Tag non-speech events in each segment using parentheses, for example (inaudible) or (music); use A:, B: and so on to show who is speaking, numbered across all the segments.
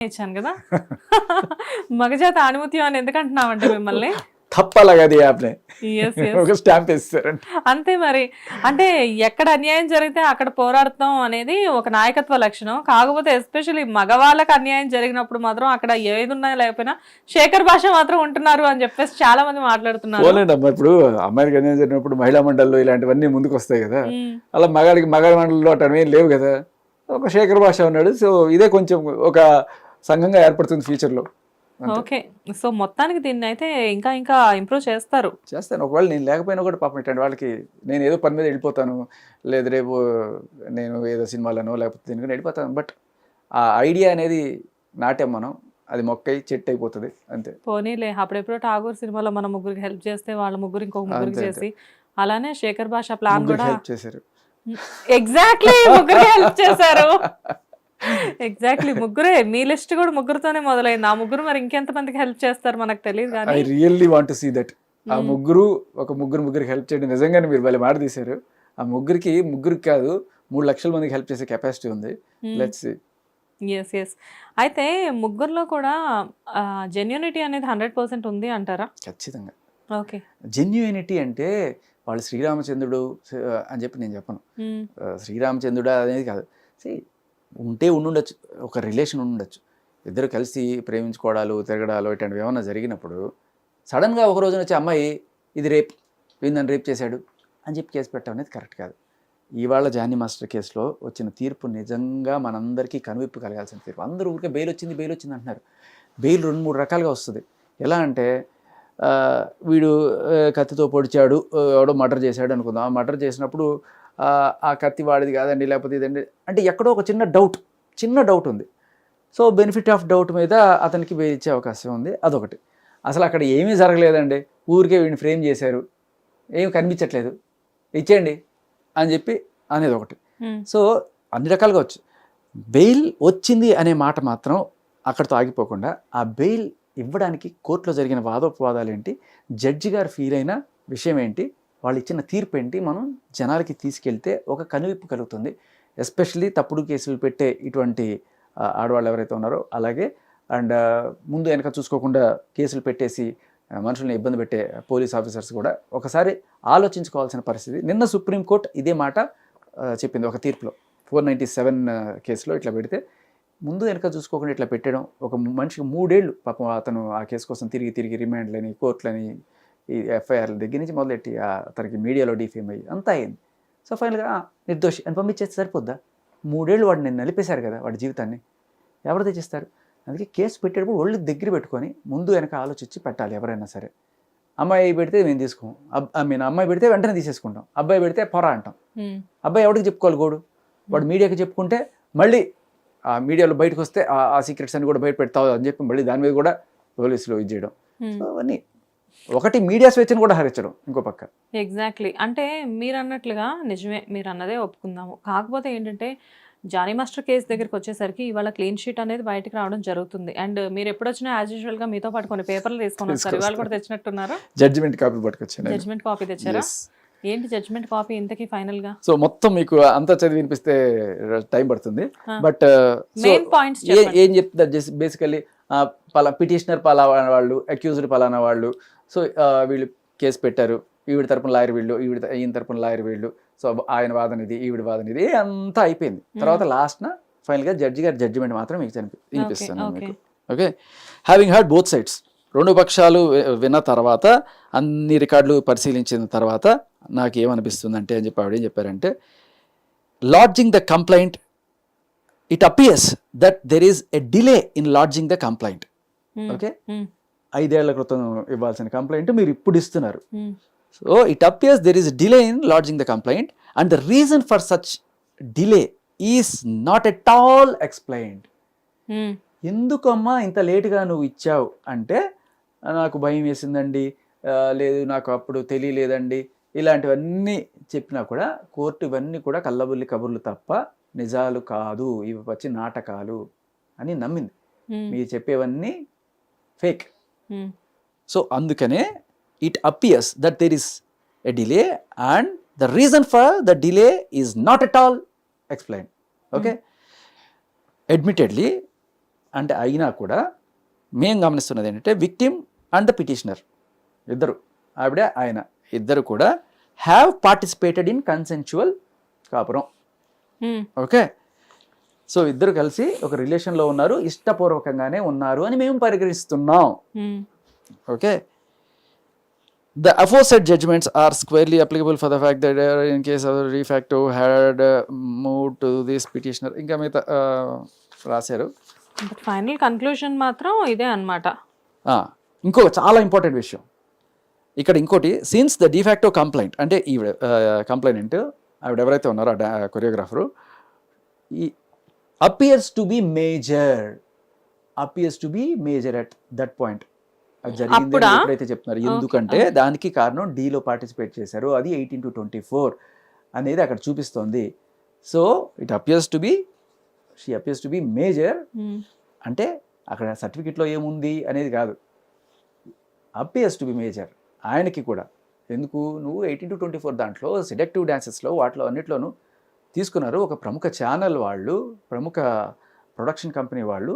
A: ఇచ్చాను కదా. మగజాత ఆణిముత్యం అని ఎందుకు అంటున్నామంటే మిమ్మల్ని
B: యాప్నే. ఒక స్టాంప్ వేస్తారండి
A: అంతే మరి. అంటే ఎక్కడ అన్యాయం జరిగితే అక్కడ పోరాడతాం అనేది ఒక నాయకత్వ లక్షణం. కాకపోతే ఎస్పెషల్లీ మగవాళ్ళకి అన్యాయం జరిగినప్పుడు మాత్రం అక్కడ ఏది ఉన్నా లేకపోయినా శేఖర్ భాష మాత్రం ఉంటున్నారు అని చెప్పేసి చాలా మంది మాట్లాడుతున్నారు
B: ఇప్పుడు అమ్మాయికి అన్యాయం జరిగినప్పుడు మహిళా మండలిలో ఇలాంటివన్నీ ముందుకు వస్తాయి కదా.
A: ఉమ్,
B: అలా మగాడికి మగాడి మండలిలో అటు లేవు కదా. ఒక శేఖర్ భాష ఉన్నాడు సో ఇదే కొంచెం ఒక సంఘంగా ఏర్పడుతుంది ఫ్యూచర్లో.
A: ఓకే. సో మొత్తానికి దీన్ని అయితే ఇంకా ఇంకా ఇంప్రూవ్ చేస్తారు.
B: చేస్తాను. ఒకవేళ నేను లేకపోయినా కూడా పాపం ఇట్లాంటి వాళ్ళకి నేను ఏదో పని మీద వెళ్ళిపోతాను. లేదు రేపు నేను ఏదో సినిమాలను లేకపోతే దీనికి వెళ్ళిపోతాను. బట్ ఆ ఐడియా అనేది నాటాం మనం. అది మొక్కై చెట్టు అయిపోతుంది. అంతే.
A: పోనీలే అప్పుడెప్పుడో ఠాగూర్ సినిమాలో మన ముగ్గురికి హెల్ప్ చేస్తే వాళ్ళ ముగ్గురు ఇంకొక ముగ్గురికి చేసి అలానే శేఖర్ భాష ప్లాన్ కూడా
B: హెల్ప్ చేశారు.
A: ఎగ్జాక్ట్లీ ముగ్గురు హెల్ప్ చేశారు. (laughs) ఎగ్జాక్ట్లీ ముగ్గురే. మీ లిస్ట్ కూడా ముగ్గురుతోనే మొదలైంది. ఆ ముగ్గురు మరి ఇంకెంత మందికి హెల్ప్ చేస్తారు మనకు తెలియదు
B: ఐ
A: కానీ
B: రియల్లీ వాంట్ సీ దట్ ఆ
A: Hmm.
B: ముగ్గురు ఒక ముగ్గురు ముగ్గురికి హెల్ప్ చేయడం. నిజంగానే మీరు భలే మాట తీశారు. ఆ ముగ్గురికి ముగ్గురికి కాదు మూడు లక్షల మందికి హెల్ప్ చేసే కెపాసిటీ ఉంది. లెట్స్
A: ఎస్ ఎస్ అయితే ముగ్గురులో కూడా జెన్యూనిటీ అనేది హండ్రెడ్ పర్సెంట్ ఉంది అంటారా?
B: ఖచ్చితంగా.
A: ఓకే
B: జెన్యునిటీ అంటే వాళ్ళు శ్రీరామచంద్రుడు అని చెప్పి నేను చెప్పను. ఆ, శ్రీరామచంద్రుడు అనేది కాదు. ఉంటే ఉండుండొచ్చు ఒక రిలేషన్ ఉండొచ్చు ఇద్దరు కలిసి ప్రేమించుకోవడాలు తిరగడాలు ఇట్లాంటివి ఏమైనా జరిగినప్పుడు సడన్గా ఒక రోజున వచ్చి అమ్మాయి ఇది రేప్ వీందని రేప్ చేశాడు అని చెప్పి కేసు పెట్టడం అనేది కరెక్ట్ కాదు. ఇవాళ జానీ మాస్టర్ కేసులో వచ్చిన తీర్పు నిజంగా మనందరికీ కనువిప్పు కలగాల్సిన తీర్పు. అందరూ ఊరికే బెయిల్ వచ్చింది బెయిల్ వచ్చింది అంటున్నారు. బెయిల్ రెండు మూడు రకాలుగా వస్తుంది. ఎలా అంటే వీడు కత్తితో పొడిచాడు ఎవడో మర్డర్ చేశాడు అనుకుందాం. మర్డర్ చేసినప్పుడు ఆ, కత్తి వాడిది కాదండి లేకపోతే ఇదండి. అంటే ఎక్కడో ఒక చిన్న డౌట్ చిన్న డౌట్ ఉంది. సో బెనిఫిట్ ఆఫ్ డౌట్ మీద అతనికి బెయిల్ ఇచ్చే అవకాశం ఉంది. అదొకటి. అసలు అక్కడ ఏమీ జరగలేదండి. ఊరికే వీడిని ఫ్రేమ్ చేశారు. ఏమి కనిపించట్లేదు. ఇచ్చేయండి అని చెప్పి అనేది ఒకటి. సో అన్ని రకాలుగా వచ్చు. బెయిల్ వచ్చింది అనే మాట మాత్రం అక్కడితో ఆగిపోకుండా ఆ బెయిల్ ఇవ్వడానికి కోర్టులో జరిగిన వాదోపవాదాలు ఏంటి? జడ్జి గారు ఫీల్ అయిన విషయం ఏంటి? వాళ్ళు ఇచ్చిన తీర్పు ఏంటి మనం జనాలకి తీసుకెళ్తే ఒక కనువిప్పు కలుగుతుంది. ఎస్పెషల్లీ తప్పుడు కేసులు పెట్టే ఇటువంటి ఆడవాళ్ళు ఎవరైతే ఉన్నారో అలాగే అండ్ ముందు వెనక చూసుకోకుండా కేసులు పెట్టేసి మనుషుల్ని ఇబ్బంది పెట్టే పోలీస్ ఆఫీసర్స్ కూడా ఒకసారి ఆలోచించుకోవాల్సిన పరిస్థితి. నిన్న సుప్రీంకోర్టు ఇదే మాట చెప్పింది ఒక తీర్పులో. ఫోర్ నైంటీ సెవెన్ కేసులో ఇట్లా పెడితే ముందు వెనక చూసుకోకుండా ఇట్లా పెట్టడం ఒక మనిషికి మూడేళ్ళు పాపం అతను ఆ కేసు కోసం తిరిగి తిరిగి రిమాండ్లని కోర్టులని ఈ ఎఫ్ఐఆర్ల దగ్గర నుంచి మొదలెట్టి అతనికి మీడియాలో డిఫేమ్ అయ్యి అంతా అయింది. సో ఫైనల్గా నిర్దోషి అని పంపించేస్తే సరిపోద్దా? మూడేళ్ళు వాడిని నేను నలిపేశారు కదా వాడి జీవితాన్ని. ఎవరు తెచ్చిస్తారు? అందుకే కేసు పెట్టేటప్పుడు ఒళ్ళు దగ్గర పెట్టుకొని ముందు వెనక ఆలోచించి పెట్టాలి ఎవరైనా సరే. అమ్మాయి పెడితే మేము తీసుకోం. ఐ మీన్ అమ్మాయి పెడితే వెంటనే తీసేసుకుంటాం. అబ్బాయి పెడితే పొర అంటాం. అబ్బాయి ఎవరికి చెప్పుకోవాలి గోడు? వాడు మీడియాకి చెప్పుకుంటే మళ్ళీ ఆ మీడియాలో బయటకు వస్తే ఆ- ఆ సీక్రెట్స్ అన్ని కూడా బయట పెడతావు అని చెప్పి మళ్ళీ దాని మీద కూడా పోలీసులు ఇది చేయడం. సో అవన్నీ ఒకటి మీడియా స్వేచ్ఛను కూడా హరించడం ఇంకో పక్క.
A: ఎగ్జాక్ట్లీ అంటే మీరు అన్నట్లుగా నిజమే మీరు అన్నదే ఒప్పుకుందాము. కాకపోతే ఏంటంటే జానీ మాస్టర్ కేసు దగ్గరికి వచ్చేసరికి ఇవాళ క్లీన్ షీట్ అనేది బయటకు రావడం జరుగుతుంది. అండ్ మీరు ఎప్పుడు వచ్చినా యాజ్ యూజువల్గా మీతో పాటు కొన్ని పేపర్లు తీసుకొని వస్తారు. ఇవాళ కూడా తెచ్చినట్టున్నారు.
B: జడ్జిమెంట్ కాపీ పట్టుకొచ్చాను
A: జడ్జ్మెంట్ కాపీ తెచ్చారా? ఏంటి జడ్జ్మెంట్ కాపీ ఇంతకీ ఫైనల్గా
B: సో మొత్తం మీకు అంతా చదివి వినిపిస్తే టైం పడుతుంది. బట్
A: మెయిన్ పాయింట్స్
B: ఏం చెప్తారు బేసికల్లీ పలా పిటిషనర్ పలానా వాళ్ళు అక్యూజ్డ్ పలానా వాళ్ళు సో వీళ్ళు కేసు పెట్టారు. ఈవిడ తరపున లాయర్ వీళ్ళు ఈవిడ ఈయన తరపున లాయర్ వీళ్ళు. సో ఆయన వాదన ఇది ఈవిడ వాదన ఇది అంతా అయిపోయింది. తర్వాత లాస్ట్న ఫైనల్గా జడ్జి గారి జడ్జిమెంట్ మాత్రం మీకు వినిపిస్తాను మీకు. Okay? Having heard both sides రెండు పక్షాలు విన్న తర్వాత అన్ని రికార్డులు పరిశీలించిన తర్వాత నాకు ఏమనిపిస్తుందంటే అని చెప్పి ఆవిడ ఏం చెప్పారంటే lodging the complaint it appears that there is a delay in lodging the complaint okay ఐదేళ్ళ క్రితం ఇవ్వాల్సిన కంప్లైంట్ మీరు ఇప్పుడు ఇస్తున్నారు. So it appears there is delay in lodging the complaint and the reason for such delay is not at all explained ఎందుకమ్మా ఇంత లేటుగా నువ్వు ఇచ్చావు? అంటే నాకు భయం వేసిందండి. లేదు నాకు అప్పుడు తెలియలేదండి. ఇలాంటివన్నీ చెప్పినా కూడా కోర్టు ఇవన్నీ కూడా కల్లబుల్లి కబుర్లు తప్ప నిజాలు కాదు. ఇవి వచ్చి నాటకాలు అని నమ్మింది. మీరు చెప్పేవన్నీ ఫేక్. సో అందుకనే it appears that there is a delay and the reason for the delay is not at all explain. Okay? Admittedly అంటే అయినా కూడా మేము గమనిస్తున్నది ఏంటంటే విక్టిమ్ అండ్ పిటిషనర్. ఇద్దరు. ఆవిడ ఆయన. ఇద్దరు కూడా హ్యావ్ పార్టిసిపేటెడ్ ఇన్ కన్సెన్చువల్ కాపురం. ఓకే సో ఇద్దరు కలిసి ఒక రిలేషన్లో ఉన్నారు ఇష్టపూర్వకంగానే ఉన్నారు అని మేము పరిగణిస్తున్నాం. Judgments are squarely applicable for the fact that uh, in case of de facto had uh, moved to this petitioner. ఇంకా మిగతా uh, రాశారు.
A: ఫైనల్ కన్క్లూజన్ మాత్రం ఇదే అన్నమాట.
B: ఆ, ఇంకో చాలా ఇంపార్టెంట్ విషయం. ఇక్కడ ఇంకోటి సిన్స్ ద డిఫాక్టో కంప్లైంట్ అంటే ఈవిడ కంప్లైంట్ ఆవిడ ఎవరైతే ఉన్నారో ఆ కొరియోగ్రాఫరు ఈ appears to be major appears to be major at that point అది జరిగింది? ఎప్పుడైతే చెప్తున్నారు? ఎందుకంటే. దానికి కారణం డీలో పార్టిసిపేట్ చేశారు. అది ఎయిటీన్ టు ట్వంటీ ఫోర్ అనేది అక్కడ చూపిస్తోంది. So it appears to be she appears to be major. అంటే అక్కడ సర్టిఫికెట్లో ఏముంది అనేది కాదు. అపియర్స్ టు బి మేజర్ ఆయనకి కూడా. ఎందుకు? నువ్వు ఎయిటీన్ టు ట్వంటీ ఫోర్ దాంట్లో సెడక్టివ్ డాన్సెస్లో వాటిలో అన్నిట్లోనూ తీసుకున్నారు. ఒక ప్రముఖ ఛానల్ వాళ్ళు ప్రముఖ ప్రొడక్షన్ కంపెనీ వాళ్ళు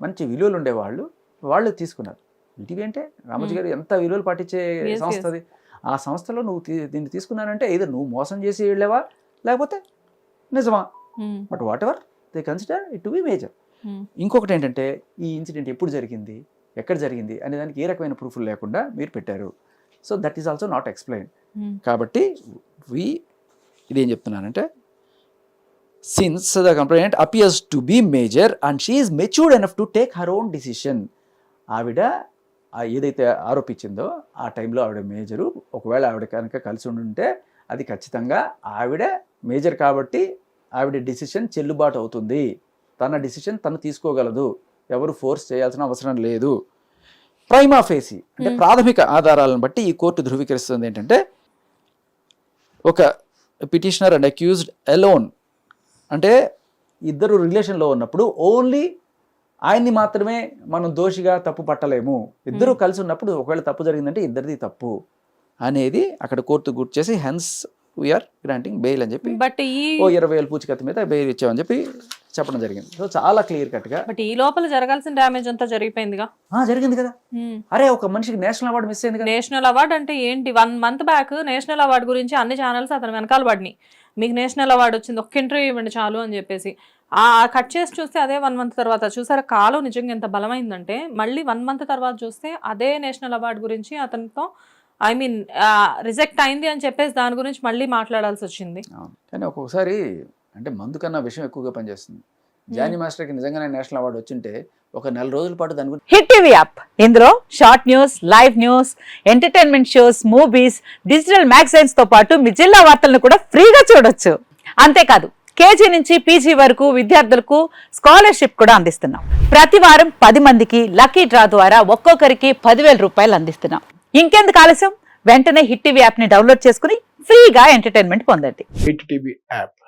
B: మంచి విలువలు ఉండేవాళ్ళు వాళ్ళు తీసుకున్నారు. ఈటీవీ అంటే రామోజీ గారు ఎంత విలువలు పాటించే. సంస్థ అది. ఆ సంస్థలో నువ్వు దీన్ని తీసుకున్నానంటే ఇది నువ్వు మోసం చేసి వెళ్ళావా? లేకపోతే నిజమా. But whatever they consider it to be major. ఇంకొకటి ఏంటంటే ఈ ఇన్సిడెంట్ ఎప్పుడు జరిగింది? ఎక్కడ జరిగింది? అనే దానికి ఏ రకమైన ప్రూఫ్లు లేకుండా మీరు పెట్టారు. So that is also not explain
A: hmm.
B: కాబట్టి వి ఇదేం చెప్తున్నానంటే since the complaint appears to be major and she is matured enough to take her own decision ఆవిడ ఏదైతే ఆరోపించిందో ఆ టైంలో ఆవిడ మేజరు ఒకవేళ ఆవిడ కనుక కలిసి ఉండుంటే అది ఖచ్చితంగా ఆవిడ మేజర్ కాబట్టి ఆవిడ డిసిషన్ చెల్లుబాటు అవుతుంది. తన డిసిషన్ తను తీసుకోగలదు. ఎవరు ఫోర్స్ చేయాల్సిన అవసరం లేదు. ప్రైమా ఫేసి అంటే. ప్రాథమిక ఆధారాలను బట్టి ఈ కోర్టు ధృవీకరిస్తుంది ఏంటంటే ఒక పిటిషనర్ అండ్ అక్యూజ్డ్ అలోన్ అంటే ఇద్దరు రిలేషన్లో ఉన్నప్పుడు ఓన్లీ ఆయన్ని మాత్రమే మనం దోషిగా తప్పు పట్టలేము ఇద్దరు కలిసి ఉన్నప్పుడు ఒకవేళ తప్పు జరిగిందంటే ఇద్దరిది తప్పు అనేది అక్కడ కోర్టు గుర్తు చేసి హెన్స్ వీఆర్ గ్రాంటింగ్ బెయిల్ అని చెప్పి
A: బట్ ఈ
B: ఓ ఇరవై వేల పూచికత్తు మీద బెయిల్ ఇచ్చామని చెప్పి చెప్పడం జరిగింది. సో చాలా క్లియర్ కట్గా
A: బట్ ఈ లోపల జరగాల్సిన డ్యామేజ్ అంతా జరిగిపోయిందిగా.
B: జరిగింది కదా. అరే ఒక మనిషికి నేషనల్ అవార్డు మిస్ అయింది
A: నేషనల్ అవార్డ్ అంటే ఏంటి? One month back national award గురించి అన్ని ఛానల్స్ అతను వెనకాల పడినాయి. మీకు నేషనల్ అవార్డు వచ్చింది ఒక్క ఇంటర్వ్యూ ఇవ్వండి చాలు అని చెప్పేసి. ఆ కట్ చేసి చూస్తే అదే వన్ మంత్ తర్వాత చూసారా కాలం నిజంగా ఎంత బలమైందంటే మళ్ళీ వన్ మంత్ తర్వాత చూస్తే అదే నేషనల్ అవార్డు గురించి అతనితో ఐ మీన్ రిజెక్ట్ అయింది అని చెప్పేసి దాని గురించి మళ్ళీ మాట్లాడాల్సి వచ్చింది.
B: కానీ ఒక్కొక్కసారి అంటే మందు కన్నా విషయం ఎక్కువగా పనిచేస్తుంది. జానీ మాస్టర్కి నిజంగానే నేషనల్ అవార్డు వచ్చింటే ఒక నెల రోజుల పాటు దాని గురించి
C: హిట్ టీవీ యాప్. ఇందులో short news live news entertainment shows movies digital మ్యాగజైన్స్తో పాటు మీ జిల్లా వార్తలను కూడా ఫ్రీగా చూడొచ్చు. అంతేకాదు కేజీ నుంచి పీజీ వరకు విద్యార్థులకు స్కాలర్షిప్ కూడా అందిస్తున్నాం. ప్రతి వారం పది మందికి లక్కీ డ్రా ద్వారా ఒక్కొక్కరికి పదివేల రూపాయలు అందిస్తున్నాం. ఇంకెందుకు ఆలస్యం? వెంటనే హిట్ టీవీ యాప్ని డౌన్లోడ్ చేసుకుని ఫ్రీగా ఎంటర్టైన్మెంట్ పొందండి.
D: Hit TV app.